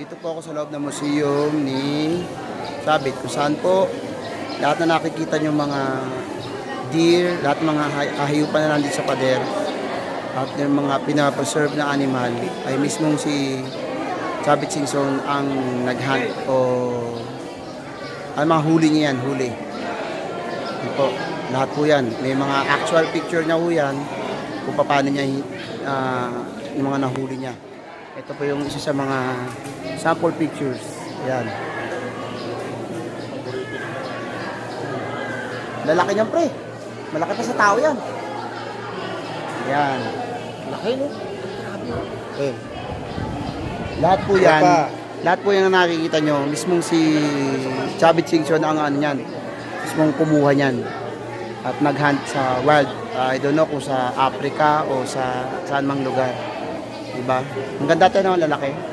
Dito po ako sa loob ng museum ni Sabit kung saan po lahat na nakikita nyo mga deer, lahat mga hay- kahayupan na nandito sa pader at yung mga pinapreserve na animal ay mismong si Sabit Singson ang nag-hunt o ang mga huli niya yan, huli. Yan po, lahat po yan. May mga actual picture niya po yan kung paano niya ah, yung mga nahuli niya. Ito po yung isa sa mga sample pictures. Yan. Lalaki niyan pre. Malaki pa sa tao yan. Yan. Laki no? Eh. Lahat po yan. Papa. Lahat po yan na nakikita nyo. Mismong si Chavit Singson ang ano yan. Mismong kumuha niyan. At nag-hunt sa wild. Ah, I don't know kung sa Africa o sa saan mang lugar. Diba? Ang ganda tayo naman lalaki.